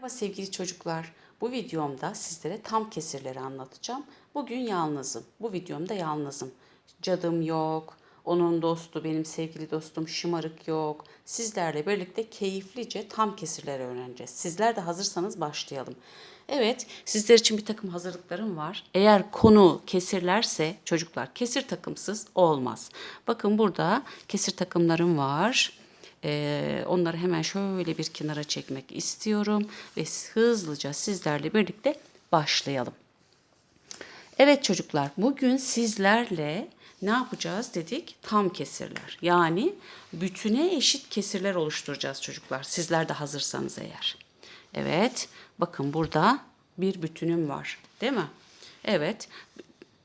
Merhaba sevgili çocuklar. Bu videomda sizlere tam kesirleri anlatacağım. Bugün yalnızım. Bu videomda yalnızım. Cadım yok. Onun dostu, benim sevgili dostum şımarık yok. Sizlerle birlikte keyiflice tam kesirleri öğreneceğiz. Sizler de hazırsanız başlayalım. Evet, sizler için bir takım hazırlıklarım var. Eğer konu kesirlerse çocuklar kesir takımsız olmaz. Bakın burada kesir takımlarım var. Onları hemen şöyle bir kenara çekmek istiyorum ve hızlıca sizlerle birlikte başlayalım. Evet çocuklar, bugün sizlerle ne yapacağız dedik? Tam kesirler. Yani bütüne eşit kesirler oluşturacağız çocuklar. Sizler de hazırsanız eğer. Evet, bakın burada bir bütünüm var, değil mi? Evet.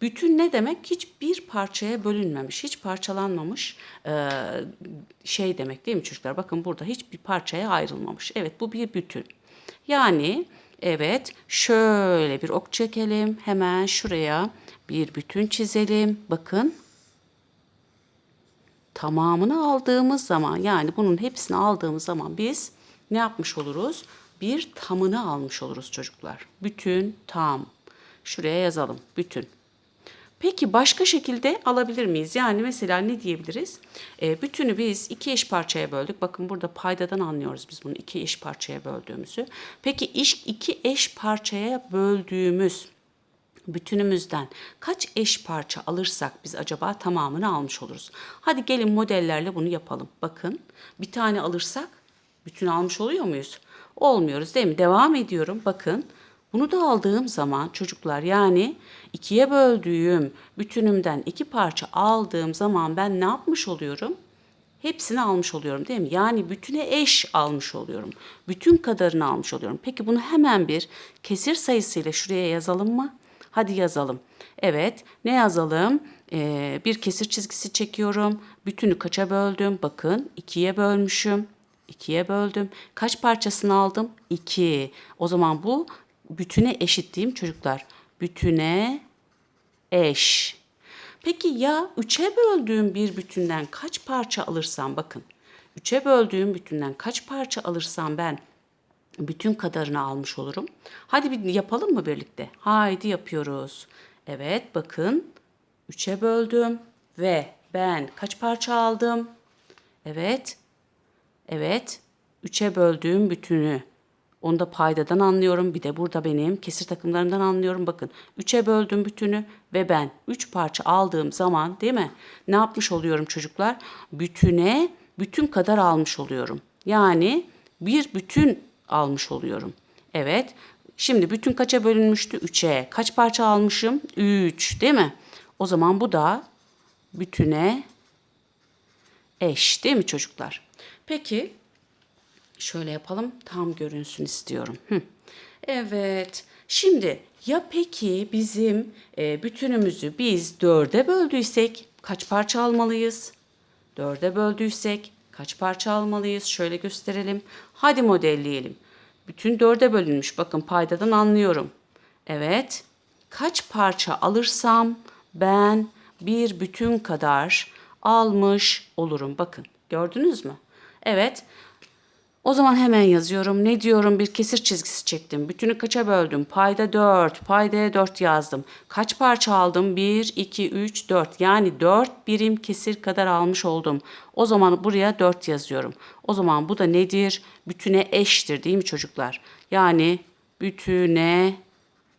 Bütün ne demek? Hiçbir parçaya bölünmemiş, hiç parçalanmamış e, şey demek değil mi çocuklar? Bakın burada hiçbir parçaya ayrılmamış. Evet bu bir bütün. Yani evet şöyle bir ok çekelim. Hemen şuraya bir bütün çizelim. Bakın tamamını aldığımız zaman yani bunun hepsini aldığımız zaman biz ne yapmış oluruz? Bir tamını almış oluruz çocuklar. Bütün, tam. Şuraya yazalım. Bütün. Peki başka şekilde alabilir miyiz? Yani mesela ne diyebiliriz? E, bütünü biz iki eş parçaya böldük. Bakın burada paydadan anlıyoruz biz bunu iki eş parçaya böldüğümüzü. Peki iş iki eş parçaya böldüğümüz bütünümüzden kaç eş parça alırsak biz acaba tamamını almış oluruz. Hadi gelin modellerle bunu yapalım. Bakın bir tane alırsak bütün almış oluyor muyuz? Olmuyoruz değil mi? Devam ediyorum. Bakın bunu da aldığım zaman çocuklar yani ikiye böldüğüm bütünümden iki parça aldığım zaman ben ne yapmış oluyorum? Hepsini almış oluyorum değil mi? Yani bütüne eş almış oluyorum. Bütün kadarını almış oluyorum. Peki bunu hemen bir kesir sayısıyla şuraya yazalım mı? Hadi yazalım. Evet ne yazalım? Ee, bir kesir çizgisi çekiyorum. Bütünü kaça böldüm? Bakın ikiye bölmüşüm. İkiye böldüm. Kaç parçasını aldım? İki. O zaman bu bütüne eşittiğim çocuklar. Bütüne eş. Peki ya üçe böldüğüm bir bütünden kaç parça alırsam bakın. Üçe böldüğüm bütünden kaç parça alırsam ben bütün kadarını almış olurum. Hadi bir yapalım mı birlikte? Haydi yapıyoruz. Evet bakın. Üçe böldüm ve ben kaç parça aldım? Evet. Evet. Üçe böldüğüm bütünü onu da paydadan anlıyorum. Bir de burada benim kesir takımlarından anlıyorum. Bakın 3'e böldüm bütünü ve ben 3 parça aldığım zaman değil mi? Ne yapmış oluyorum çocuklar? Bütüne bütün kadar almış oluyorum. Yani bir bütün almış oluyorum. Evet. Şimdi bütün kaça bölünmüştü? 3'e. Kaç parça almışım? 3 değil mi? O zaman bu da bütüne eş değil mi çocuklar? Peki Şöyle yapalım tam görünsün istiyorum. Hı. Evet. Şimdi ya peki bizim e, bütünümüzü biz dörde böldüysek kaç parça almalıyız? Dörde böldüysek kaç parça almalıyız? Şöyle gösterelim. Hadi modelleyelim. Bütün dörde bölünmüş. Bakın paydadan anlıyorum. Evet. Kaç parça alırsam ben bir bütün kadar almış olurum. Bakın gördünüz mü? Evet. O zaman hemen yazıyorum. Ne diyorum? Bir kesir çizgisi çektim. Bütünü kaça böldüm? Payda 4. Paydaya 4 yazdım. Kaç parça aldım? 1, 2, 3, 4. Yani 4 birim kesir kadar almış oldum. O zaman buraya 4 yazıyorum. O zaman bu da nedir? Bütüne eştir değil mi çocuklar? Yani bütüne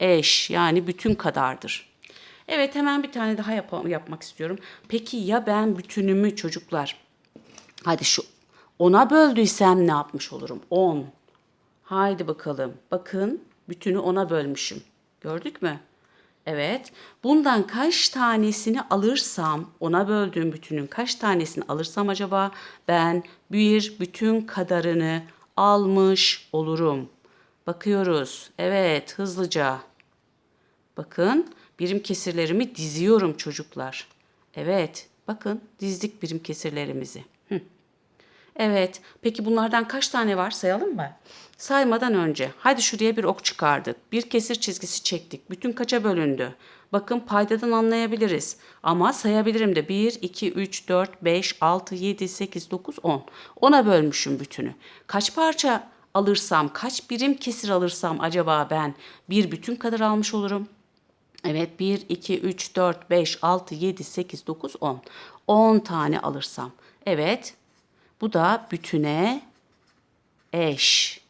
eş. Yani bütün kadardır. Evet hemen bir tane daha yap yapmak istiyorum. Peki ya ben bütünümü çocuklar? Hadi şu Ona böldüysem ne yapmış olurum? 10. Haydi bakalım. Bakın bütünü ona bölmüşüm. Gördük mü? Evet. Bundan kaç tanesini alırsam, ona böldüğüm bütünün kaç tanesini alırsam acaba ben bir bütün kadarını almış olurum. Bakıyoruz. Evet, hızlıca. Bakın, birim kesirlerimi diziyorum çocuklar. Evet, bakın dizdik birim kesirlerimizi. Evet. Peki bunlardan kaç tane var sayalım mı? Saymadan önce hadi şuraya bir ok çıkardık. Bir kesir çizgisi çektik. Bütün kaça bölündü? Bakın paydadan anlayabiliriz. Ama sayabilirim de 1, 2, 3, 4, 5, 6, 7, 8, 9, 10. 10'a bölmüşüm bütünü. Kaç parça alırsam, kaç birim kesir alırsam acaba ben bir bütün kadar almış olurum? Evet 1, 2, 3, 4, 5, 6, 7, 8, 9, 10. 10 tane alırsam. Evet bu da bütüne eş.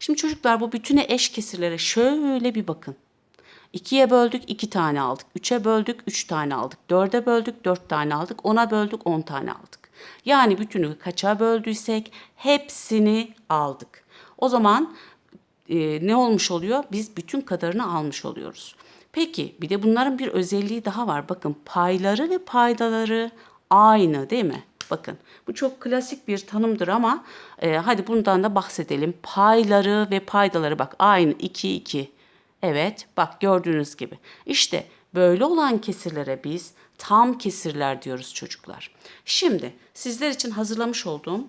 Şimdi çocuklar bu bütüne eş kesirlere şöyle bir bakın. 2'ye böldük 2 tane aldık. 3'e böldük 3 tane aldık. 4'e böldük 4 tane aldık. 10'a böldük 10 tane aldık. Yani bütünü kaça böldüysek hepsini aldık. O zaman e, ne olmuş oluyor? Biz bütün kadarını almış oluyoruz. Peki bir de bunların bir özelliği daha var. Bakın payları ve paydaları aynı değil mi? Bakın bu çok klasik bir tanımdır ama e, hadi bundan da bahsedelim. Payları ve paydaları bak aynı 2 2. Evet bak gördüğünüz gibi. İşte böyle olan kesirlere biz tam kesirler diyoruz çocuklar. Şimdi sizler için hazırlamış olduğum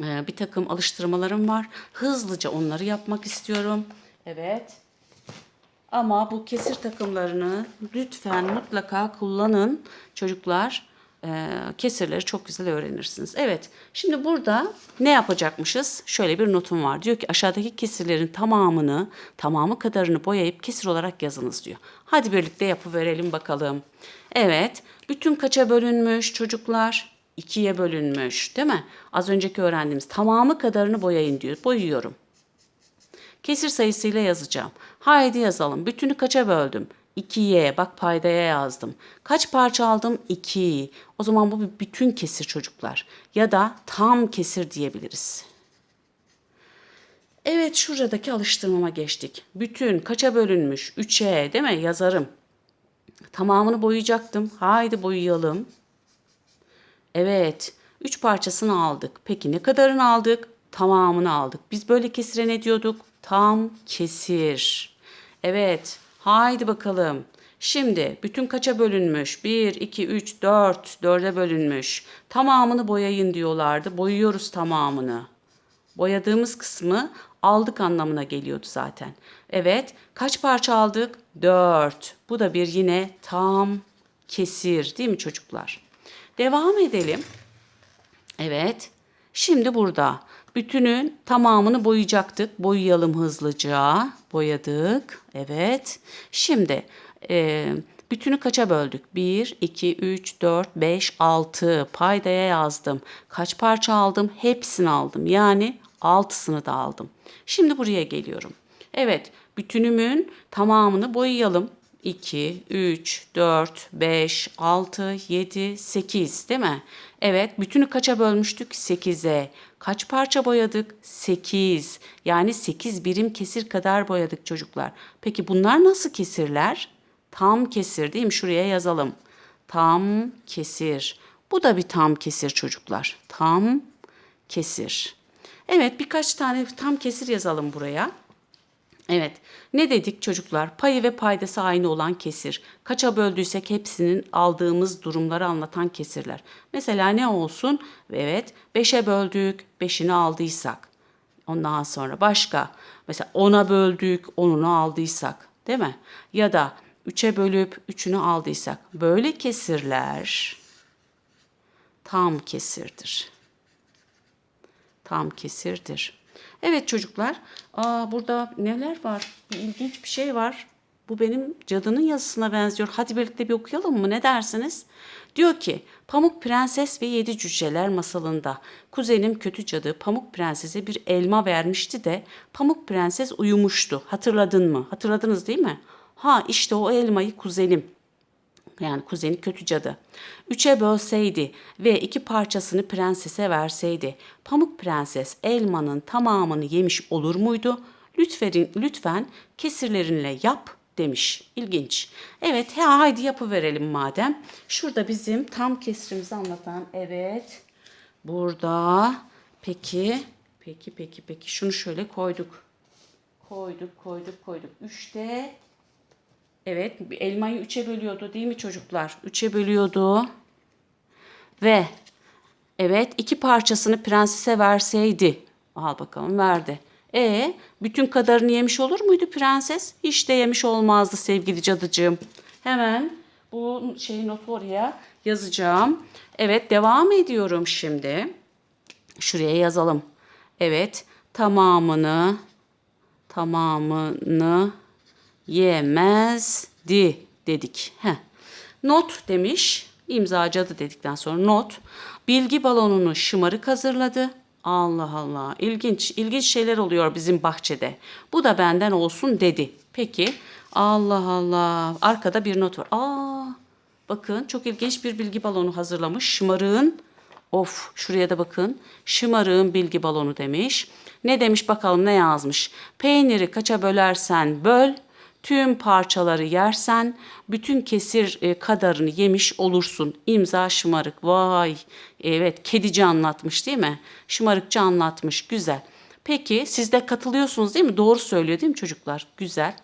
e, bir takım alıştırmalarım var. Hızlıca onları yapmak istiyorum. Evet. Ama bu kesir takımlarını lütfen mutlaka kullanın çocuklar. Ee, kesirleri çok güzel öğrenirsiniz. Evet şimdi burada ne yapacakmışız? Şöyle bir notum var. Diyor ki aşağıdaki kesirlerin tamamını tamamı kadarını boyayıp kesir olarak yazınız diyor. Hadi birlikte yapıverelim bakalım. Evet bütün kaça bölünmüş çocuklar? İkiye bölünmüş değil mi? Az önceki öğrendiğimiz tamamı kadarını boyayın diyor. Boyuyorum. Kesir sayısıyla yazacağım. Haydi yazalım. Bütünü kaça böldüm? 2'ye. Bak paydaya yazdım. Kaç parça aldım? 2. O zaman bu bir bütün kesir çocuklar. Ya da tam kesir diyebiliriz. Evet şuradaki alıştırmama geçtik. Bütün kaça bölünmüş? 3'e değil mi? Yazarım. Tamamını boyayacaktım. Haydi boyayalım. Evet. 3 parçasını aldık. Peki ne kadarını aldık? Tamamını aldık. Biz böyle kesire ne diyorduk? Tam kesir. Evet. Haydi bakalım. Şimdi bütün kaça bölünmüş? 1, 2, 3, 4. 4'e bölünmüş. Tamamını boyayın diyorlardı. Boyuyoruz tamamını. Boyadığımız kısmı aldık anlamına geliyordu zaten. Evet. Kaç parça aldık? 4. Bu da bir yine tam kesir değil mi çocuklar? Devam edelim. Evet. Şimdi burada bütünün tamamını boyayacaktık. Boyayalım hızlıca. Boyadık. Evet. Şimdi e, bütünü kaça böldük? 1, 2, 3, 4, 5, 6. Paydaya yazdım. Kaç parça aldım? Hepsini aldım. Yani altısını da aldım. Şimdi buraya geliyorum. Evet. Bütünümün tamamını boyayalım. 2, 3, 4, 5, 6, 7, 8 değil mi? Evet bütünü kaça bölmüştük? 8'e. Kaç parça boyadık? 8. Yani 8 birim kesir kadar boyadık çocuklar. Peki bunlar nasıl kesirler? Tam kesir değil mi? Şuraya yazalım. Tam kesir. Bu da bir tam kesir çocuklar. Tam kesir. Evet birkaç tane tam kesir yazalım buraya. Evet. Ne dedik çocuklar? Payı ve paydası aynı olan kesir. Kaça böldüysek hepsinin aldığımız durumları anlatan kesirler. Mesela ne olsun? Evet. 5'e böldük. 5'ini aldıysak. Ondan sonra başka. Mesela 10'a böldük. 10'unu aldıysak. Değil mi? Ya da 3'e bölüp 3'ünü aldıysak. Böyle kesirler tam kesirdir. Tam kesirdir. Evet çocuklar, aa, burada neler var? Bir ilginç bir şey var. Bu benim cadının yazısına benziyor. Hadi birlikte bir okuyalım mı? Ne dersiniz? Diyor ki, Pamuk Prenses ve Yedi Cüceler masalında kuzenim kötü cadı Pamuk Prenses'e bir elma vermişti de Pamuk Prenses uyumuştu. Hatırladın mı? Hatırladınız değil mi? Ha işte o elmayı kuzenim yani kuzeni kötü cadı. Üçe bölseydi ve iki parçasını prensese verseydi, Pamuk Prenses elmanın tamamını yemiş olur muydu? Lütfen, lütfen kesirlerinle yap demiş. İlginç. Evet he, haydi yapıverelim madem. Şurada bizim tam kesirimizi anlatan evet. Burada peki peki peki peki şunu şöyle koyduk. Koyduk koyduk koyduk. Üçte Evet elmayı üçe bölüyordu değil mi çocuklar? Üçe bölüyordu. Ve evet iki parçasını prensese verseydi. Al bakalım verdi. E bütün kadarını yemiş olur muydu prenses? Hiç de yemiş olmazdı sevgili cadıcığım. Hemen bu şeyi notu oraya yazacağım. Evet devam ediyorum şimdi. Şuraya yazalım. Evet tamamını tamamını yemezdi dedik. Heh. Not demiş. imzacı dedikten sonra not. Bilgi balonunu şımarık hazırladı. Allah Allah. İlginç, ilginç şeyler oluyor bizim bahçede. Bu da benden olsun dedi. Peki. Allah Allah. Arkada bir not var. Aa, bakın çok ilginç bir bilgi balonu hazırlamış. Şımarığın Of şuraya da bakın. Şımarığın bilgi balonu demiş. Ne demiş bakalım ne yazmış. Peyniri kaça bölersen böl. Tüm parçaları yersen bütün kesir e, kadarını yemiş olursun. İmza şımarık. Vay. Evet kedici anlatmış değil mi? Şımarıkça anlatmış. Güzel. Peki siz de katılıyorsunuz değil mi? Doğru söylüyor değil mi çocuklar? Güzel.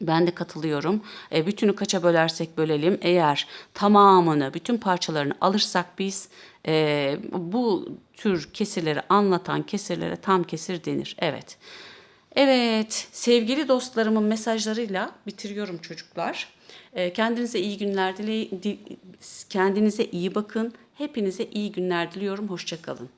Ben de katılıyorum. E, bütünü kaça bölersek bölelim. Eğer tamamını, bütün parçalarını alırsak biz e, bu tür kesirleri anlatan kesirlere tam kesir denir. Evet. Evet, sevgili dostlarımın mesajlarıyla bitiriyorum çocuklar. E, kendinize iyi günler dile, di- kendinize iyi bakın. Hepinize iyi günler diliyorum. Hoşçakalın.